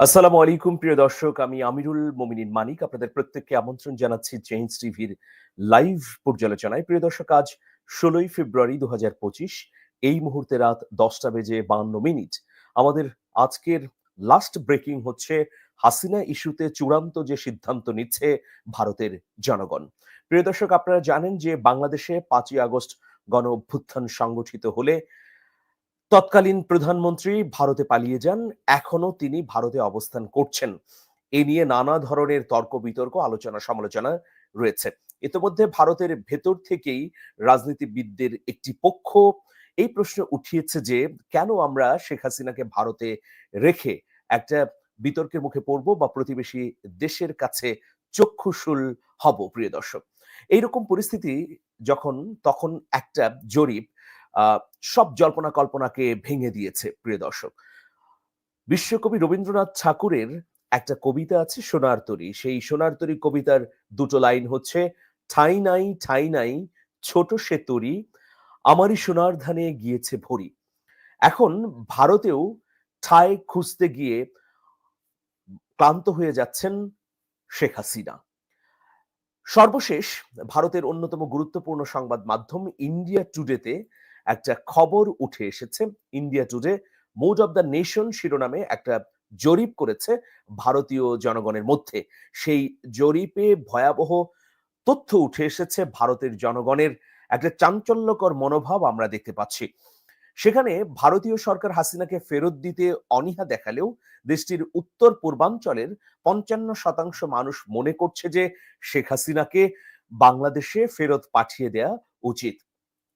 আসসালামু আলাইকুম, প্রিয় দর্শক। আমি আমিরুল মোমিনিন মানিক। আপনাদের প্রত্যেককে আমন্ত্রণ জানাচ্ছি চেঞ্জ টিভির লাইভ পর্যালোচনায়। প্রিয় দর্শক, আজ ষোলোই ফেব্রুয়ারি দু এই মুহূর্তে রাত দশটা বেজে বান্ন মিনিট। আমাদের আজকের লাস্ট ব্রেকিং হচ্ছে হাসিনা ইস্যুতে চূড়ান্ত যে সিদ্ধান্ত নিচ্ছে ভারতের জনগণ। প্রিয় দর্শক, আপনারা জানেন যে বাংলাদেশে পাঁচই আগস্ট গণ অভ্যুত্থান সংগঠিত হলে তৎকালীন প্রধানমন্ত্রী ভারতে পালিয়ে যান। এখনও তিনি ভারতে অবস্থান করছেন। এ নিয়ে নানা ধরনের তর্ক বিতর্ক, আলোচনা সমালোচনা রয়েছে। ইতিমধ্যে ভারতের ভেতর থেকেই রাজনীতিবিদদের একটি পক্ষ এই প্রশ্ন উঠিয়েছে যে, কেন আমরা শেখ হাসিনাকে ভারতে রেখে একটা বিতর্কের মুখে পড়ব বা প্রতিবেশী দেশের কাছে চক্ষুশুল হব, প্রিয় দর্শক? এইরকম পরিস্থিতি যখন, তখন একটা জরিপ সব জল্পনা কল্পনাকে ভেঙে দিয়েছে, প্রিয় দর্শক। বিশ্বকবি রবীন্দ্রনাথ ঠাকুরের একটা কবিতা আছে, সোনার তরী। সেই সোনার তরী কবিতার দুটো লাইন হচ্ছে, ঠাই নাই ঠাই নাই, ছোট সে তরী, আমারই সোনার ধানে গিয়েছে ভরি। এখন ভারতেও ঠাই খুঁজতে গিয়ে ক্লান্ত হয়ে যাচ্ছেন শেখ হাসিনা। সর্বশেষ ভারতের অন্যতম গুরুত্বপূর্ণ সংবাদ মাধ্যম ইন্ডিয়া টুডেতে একটা খবর উঠে এসেছে। India Today mood of the nation শিরোনামে একটা জরিপ করেছে ভারতীয় জনগণের মধ্যে। সেই জরিপে ভয়াবহ তথ্য উঠে এসেছে ভারতের জনগণের একটা চাঞ্চল্যকর মনোভাব আমরা দেখতে পাচ্ছি। সেখানে ভারতীয় সরকার হাসিনাকে ফেরত দিতে অনীহা দেখালেও দেশটির উত্তর পূর্বাঞ্চলের পঞ্চান্ন শতাংশ মানুষ মনে করছে যে শেখ হাসিনাকে বাংলাদেশে ফেরত পাঠিয়ে দেয়া উচিত।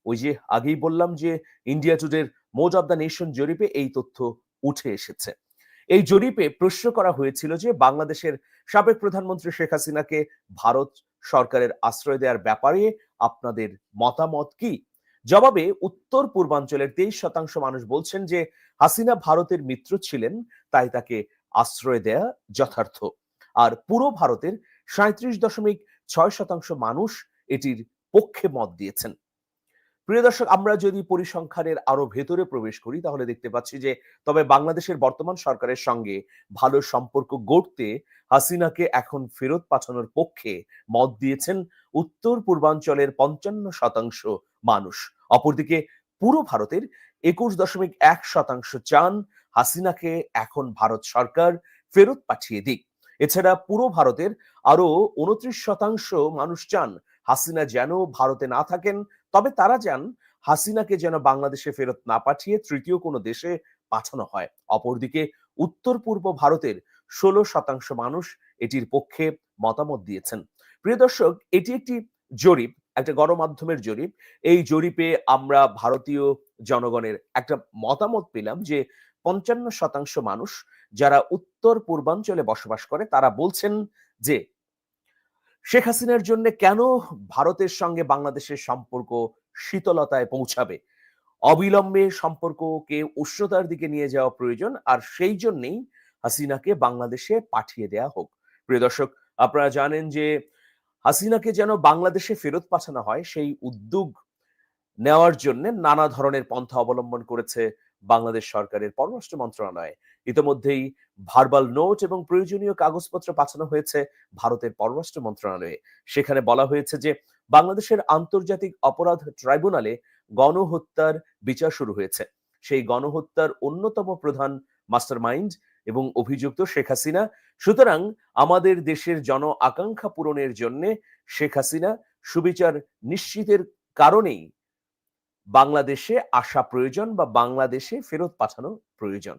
ওই যে আগেই বললাম যে ইন্ডিয়া টুডের মোড অব দ্য নেশন জরিপে এই তথ্য উঠে এসেছে। এই জরিপে প্রশ্ন করা হয়েছিল যে বাংলাদেশের সাবেক প্রধানমন্ত্রী শেখ হাসিনাকে ভারত সরকারের আশ্রয় দেওয়ার ব্যাপারে আপনাদের মতামত কি? জবাবে উত্তর পূর্বাঞ্চলের তেইশ শতাংশ মানুষ বলছেন যে হাসিনা ভারতের মিত্র ছিলেন, তাই তাকে আশ্রয় দেয়া যথার্থ। আর পুরো ভারতের সাঁত্রিশ দশমিক ছয় শতাংশ মানুষ এটির পক্ষে মত দিয়েছেন। প্রিয় দর্শক, আমরা যদি পরিসংখ্যানের আরও ভেতরে প্রবেশ করি, তাহলে দেখতে পাচ্ছি যে, তবে বাংলাদেশের বর্তমান সরকারের সঙ্গে ভালো সম্পর্ক গড়তে হাসিনাকে এখন ফেরত পাঠানোর পক্ষে মত দিয়েছেন উত্তর পূর্বাঞ্চলের পঞ্চান্ন শতাংশ মানুষ। অপরদিকে পুরো ভারতের একুশ দশমিক এক শতাংশ চান হাসিনাকে এখন ভারত সরকার ফেরত পাঠিয়ে দিক। এছাড়া পুরো ভারতের আরও উনত্রিশ শতাংশ মানুষ চান হাসিনা যেন ভারতে না থাকেন তবে তারা চান হাসিনাকে যেন বাংলাদেশে ফেরত না পাঠিয়ে তৃতীয় কোনো দেশে পাঠানো হয়। অপরদিকে উত্তর পূর্ব ভারতের ষোলো শতাংশ মানুষ এটির পক্ষে মতামত দিয়েছেন। প্রিয় দর্শক, এটি একটি জরিপ, একটা গণমাধ্যমের জরিপ। এই জরিপে আমরা ভারতীয় জনগণের একটা মতামত পেলাম যে পঞ্চান্ন শতাংশ মানুষ যারা উত্তর পূর্বাঞ্চলে বসবাস করে, তারা বলছেন যে শেখ হাসিনার জন্য কেন ভারতের সঙ্গে বাংলাদেশের সম্পর্ক শীতলতায় পৌঁছাবে? অবিলম্বে সম্পর্ককে উষ্ণতার দিকে নিয়ে যাওয়া প্রয়োজন, আর সেই জন্যেই হাসিনাকে বাংলাদেশে পাঠিয়ে দেয়া হোক। প্রিয় দর্শক, আপনারা জানেন যে হাসিনাকে যেন বাংলাদেশে ফেরত পাঠানো হয়, সেই উদ্যোগ নেওয়ার জন্য নানা ধরনের পন্থা অবলম্বন করেছে বাংলাদেশ সরকারের পররাষ্ট্র মন্ত্রণালয়। ইতিমধ্যেই ভার্বাল নোট এবং প্রয়োজনীয় কাগজপত্র পাঠানো হয়েছে ভারতের পররাষ্ট্র মন্ত্রণালয়ে। সেখানে বলা হয়েছে যে, বাংলাদেশের আন্তর্জাতিক অপরাধ ট্রাইব্যুনালে গণহত্যার বিচার শুরু হয়েছে। সেই গণহত্যার অন্যতম প্রধান মাস্টার মাইন্ড এবং অভিযুক্ত শেখ হাসিনা। সুতরাং আমাদের দেশের জন আকাঙ্ক্ষা পূরণের জন্য শেখ হাসিনা সুবিচার নিশ্চিতের কারণেই বাংলাদেশে আসা প্রয়োজন বা বাংলাদেশে ফেরত পাঠানো প্রয়োজন।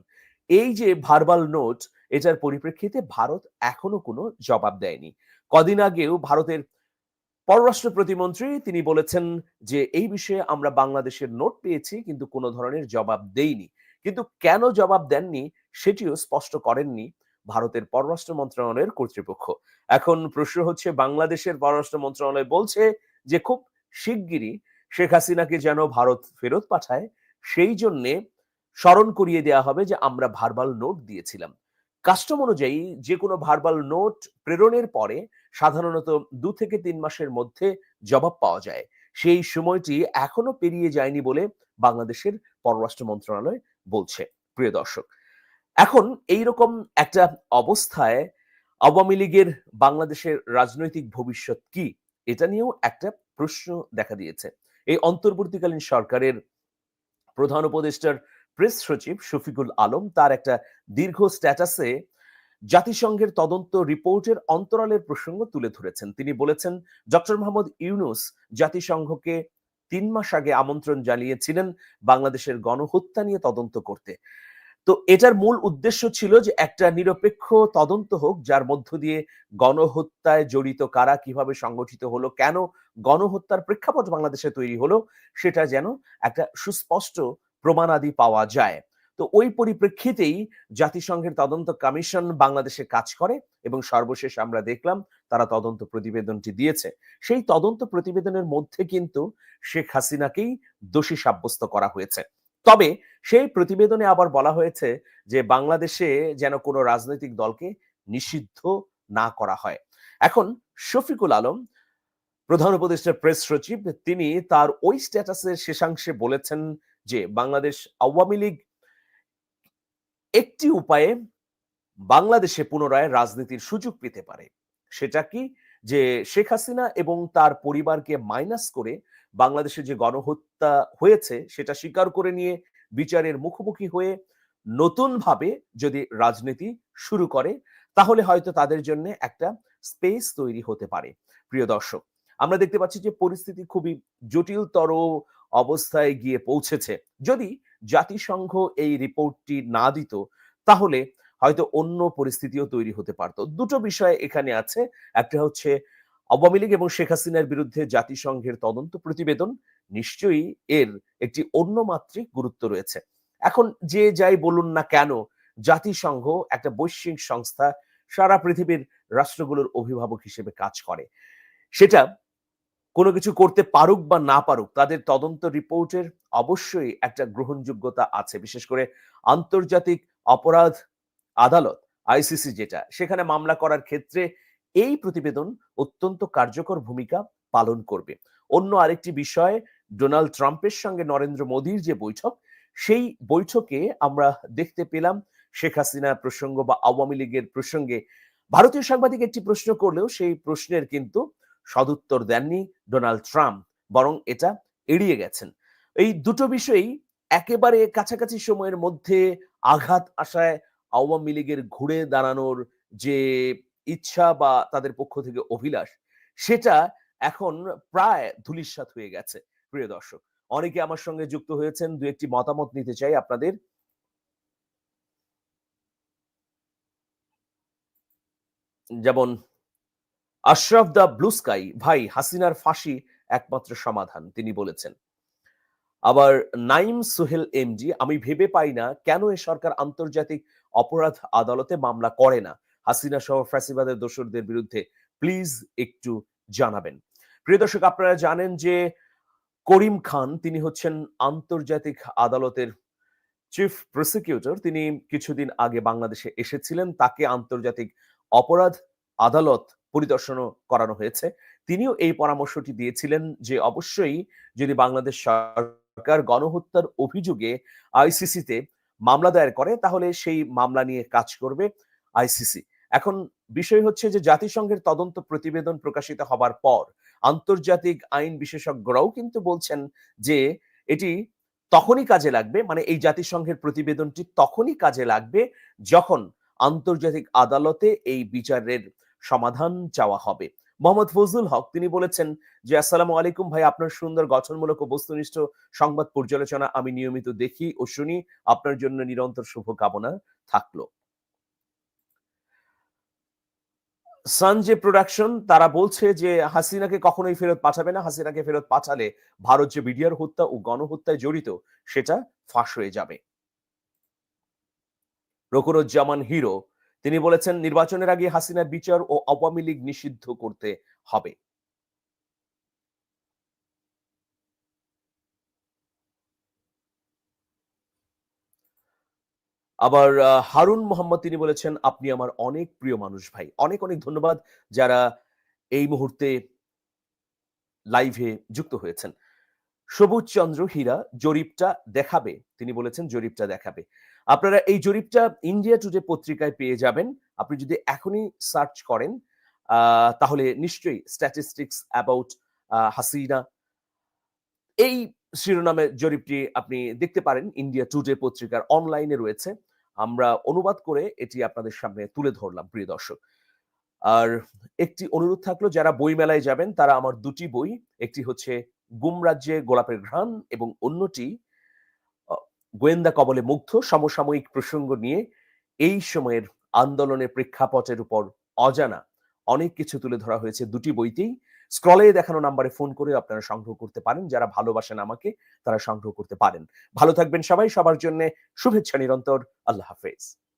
এই যে ভার্বাল নোট এটার পরিপ্রেক্ষিতে ভারত এখনও কোনো জবাব দেয়নি। কদিন আগেও ভারতের পররাষ্ট্র প্রতিমন্ত্রী তিনি বলেছেন যে, এই বিষয়ে আমরা বাংলাদেশের নোট পেয়েছি, কিন্তু কোনো ধরনের জবাব দেইনি। কিন্তু কেন জবাব দেননি, সেটিও স্পষ্ট করেননি ভারতের পররাষ্ট্র মন্ত্রণালয়ের কর্তৃপক্ষ। এখন প্রশ্ন হচ্ছে, বাংলাদেশের পররাষ্ট্র মন্ত্রণালয় বলছে যে, খুব শিগগিরই শেখ হাসিনাকে যেন ভারত ফেরত পাঠায়, সেই জন্যে স্মরণ করিয়ে দেওয়া হবে যে আমরা ভার্বাল নোট দিয়েছিলাম। কাস্টম অনুযায়ী যে কোনো ভার্বাল নোট প্রেরণের পরে সাধারণত দু থেকে তিন মাসের মধ্যে জবাব পাওয়া যায়। সেই সময়টি এখনও পেরিয়ে যায়নি বলে বাংলাদেশের পররাষ্ট্র মন্ত্রণালয় বলছে, প্রিয় দর্শক। এখন এইরকম একটা অবস্থায় আওয়ামী লীগের বাংলাদেশের রাজনৈতিক ভবিষ্যৎ কি? এটা নিয়েও একটা প্রশ্ন দেখা দিয়েছে। এই অন্তর্বর্তীকালীন সরকারের প্রধান উপদেষ্টার প্রেস সচিব শফিকুল আলম তার একটা দীর্ঘ স্ট্যাটাসে জাতিসংঘের তদন্ত রিপোর্টের অন্তরালের প্রসঙ্গ তুলে ধরেছেন। তিনি বলেছেন, ডক্টর মোহাম্মদ ইউনুস জাতিসংঘকে তিন মাস আগে আমন্ত্রণ জানিয়েছিলেন বাংলাদেশের গণহত্যা নিয়ে তদন্ত করতে। তো এটার মূল উদ্দেশ্য ছিল যে একটা নিরপেক্ষ তদন্ত হোক, যার মধ্য দিয়ে গণহত্যায় জড়িত কারা কীভাবে সংগঠিত হলো, কেন গণহত্যার প্রেক্ষাপট বাংলাদেশে তৈরি হলো, সেটা যেন একটা সুস্পষ্ট প্রমাণাদি পাওয়া যায়। তো ওই পরিপ্রেক্ষিতেই জাতিসংঘের তদন্ত কমিশন বাংলাদেশে কাজ করে এবং সর্বশেষ আমরা দেখলাম তারা তদন্ত প্রতিবেদনটি দিয়েছে। সেই তদন্ত প্রতিবেদনের মধ্যে কিন্তু শেখ হাসিনাকেই দোষী সাব্যস্ত করা হয়েছে। তবে সেই প্রতিবেদনে আবার বলা হয়েছে যে বাংলাদেশে যেন কোনো রাজনৈতিক দলকে নিষিদ্ধ না করা হয়। এখন শফিকুল আলম, প্রধান উপদেষ্টার প্রেস সচিব, তিনি তার ওই স্ট্যাটাসের শেষাংশে বলেছেন যে বাংলাদেশ আওয়ামী লীগ একটি উপায়ে বাংলাদেশে পুনরায় রাজনীতির সুযোগ পেতে পারে। সেটা কি? যে শেখ হাসিনা এবং তার পরিবারকে মাইনাস করে বাংলাদেশে যে গণহত্যা হয়েছে, সেটা স্বীকার করে নিয়ে বিচারের মুখোমুখি হয়ে নতুনভাবে যদি রাজনীতি শুরু করে, তাহলে হয়তো তাদের জন্য একটা স্পেস তৈরি হতে পারে। প্রিয় দর্শক, আমরা দেখতে পাচ্ছি যে পরিস্থিতি খুবই জটিলতর অবস্থায় গিয়ে পৌঁছেছে। যদি জাতিসংঘ এই রিপোর্টটি না দিত, তাহলে হয়তো অন্য পরিস্থিতিও তৈরি হতে পারত। দুটো বিষয় এখানে আছে। একটা হচ্ছে আওয়ামী লীগ এবং শেখ হাসিনার বিরুদ্ধে জাতিসংঘের তদন্ত প্রতিবেদন নিশ্চয়ই এর একটি অন্য মাত্রিক গুরুত্ব রয়েছে। এখন যে যাই বলুন না কেন, জাতিসংঘ একটা বৈশ্বিক সংস্থা, সারা পৃথিবীর রাষ্ট্রগুলোর অভিভাবক হিসেবে কাজ করে। সেটা কোনো কিছু করতে পারুক বা না পারুক, তাদের তদন্ত রিপোর্টের অবশ্যই একটা গ্রহণযোগ্যতা আছে। বিশেষ করে আন্তর্জাতিক অপরাধ আদালত, আইসিসি যেটা, সেখানে মামলা করার ক্ষেত্রে এই প্রতিবেদন অত্যন্ত কার্যকর ভূমিকা পালন করবে। অন্য আরেকটি বিষয়, ডোনাল্ড ট্রাম্পের সঙ্গে নরেন্দ্র মোদীর যে বৈঠক, সেই বৈঠকে আমরা দেখতে পেলাম শেখ হাসিনার প্রসঙ্গ বা আওয়ামী লীগের প্রসঙ্গে। ভারতীয় সাংবাদিক একটি প্রশ্ন করলেও সেই প্রশ্নের কিন্তু সদুত্তর দেননি ডোনাল্ড ট্রাম্প, বরং এটা এড়িয়ে গেছেন। এই দুটো বিষয়ই একেবারে কাছাকাছি সময়ের মধ্যে আঘাত আসায় আওয়ামী লীগের ঘুরে দাঁড়ানোর যে ইচ্ছা বা তাদের পক্ষ থেকে অভিলাষ, সেটা এখন প্রায় ধুলিস্বাত হয়ে গেছে, প্রিয় দর্শক। অনেকে আমার সঙ্গে যুক্ত হয়েছেন, দু একটি মতামত নিতে চাই আপনাদের। যেমন, আশরাফ দা ব্লু স্কাই, ভাই, হাসিনার ফাঁসি একমাত্র সমাধান তিনি বলেছেন। আবার, নাইম সোহেল এমজি, আমি ভেবে পাই না কেন এ সরকার আন্তর্জাতিক অপরাধ আদালতে মামলা করে না। হাসিনা সহ ফ্যাসিবাদের দোসরদের বিরুদ্ধে প্লিজ একটু জানাবেন। প্রিয় দর্শক, আপনারা জানেন যে করিম খান, তিনি হচ্ছেন আন্তর্জাতিক আদালতের চিফ প্রসিকিউটর তিনি কিছুদিন আগে বাংলাদেশে এসেছিলেন। তাকে আন্তর্জাতিক অপরাধ আদালত পরিদর্শন করানো হয়েছে। তিনিও এই পরামর্শটি দিয়েছিলেন যে অবশ্যই যদি বাংলাদেশ সরকার গণহত্যার অভিযোগে আইসিসিতে মামলা দায়ের করে, তাহলে সেই মামলা নিয়ে কাজ করবে আইসিসি। এখন বিষয় হচ্ছে যে জাতিসংঘের তদন্ত প্রতিবেদন প্রকাশিত হবার পর আন্তর্জাতিক আইন বিশেষজ্ঞরাও কিন্তু বলছেন যে এটি তখনই কাজে লাগবে মানে এই জাতিসংঘের প্রতিবেদনটি তখনই কাজে লাগবে যখন আন্তর্জাতিক আদালতে এই বিচারের সমাধান চাওয়া হবে। মোহাম্মদ ফজলুল হক, তিনি বলেছেন যে, আসসালামু আলাইকুম ভাই, আপনার সুন্দর, গঠনমূলক ও বস্তুনিষ্ঠ সংবাদ পর্যালোচনা আমি নিয়মিত দেখি ও শুনি। আপনার জন্য নিরন্তর শুভকামনা থাকল। সানজে প্রোডাকশন তারা বলছে যে হাসিনাকে কখনোই ফেরত পাঠাবে না। হাসিনাকে ফেরত পাঠালে ভারত যে বিডিআর হত্যা ও গণহত্যায় জড়িত, সেটা ফাঁস হয়ে যাবে। রকুরুজ্জামান হিরো, তিনি বলেছেন, নির্বাচনের আগে হাসিনার বিচার ও আওয়ামী লীগ নিষিদ্ধ করতে হবে। আবার হারুন মোহাম্মদ তিনি বলেছেন, আপনি আমার অনেক প্রিয় মানুষ ভাই। অনেক অনেক ধন্যবাদ যারা এই মুহূর্তে লাইভে যুক্ত হয়েছেন। সবুজ চন্দ্র হীরা, জরিপটা দেখাবে। তিনি বলেছেন, জরিপটা দেখাবে। আপনারা এই জরিপটা ইন্ডিয়া টুডে পত্রিকায় পেয়ে যাবেন। আপনি যদি এখনই সার্চ করেন তাহলে নিশ্চয়ই স্ট্যাটিস্টিক্স অ্যাবাউট হাসিনা এই শিরোনামে জরিপটি আপনি দেখতে পারেন। ইন্ডিয়া টুডে পত্রিকার অনলাইনে রয়েছে। আমরা অনুবাদ করে এটি আপনাদের সামনে তুলে ধরলাম, প্রিয় দর্শক। আর একটি অনুরোধ থাকল, যারা বই মেলায় যাবেন, তারা আমার দুটি বই, একটি হচ্ছে গুম রাজ্যে গোলাপের ঘ্রাণ এবং অন্যটি গোয়েন্দা কবলে মুগ্ধ, সমসাময়িক প্রসঙ্গ নিয়ে এই সময়ের আন্দোলনের প্রেক্ষাপটের উপর অজানা। অনেক কিছু তুলে ধরা হয়েছে দুটি বইতেই। স্ক্রলে দেখানো নাম্বারে ফোন করে আপনারা সংগ্রহ করতে পারেন। যারা ভালোবাসেন আমাকে, তারা সংগ্রহ করতে পারেন। ভালো থাকবেন সবাই। সবার জন্য শুভেচ্ছা নিরন্তর। আল্লাহ হাফেজ।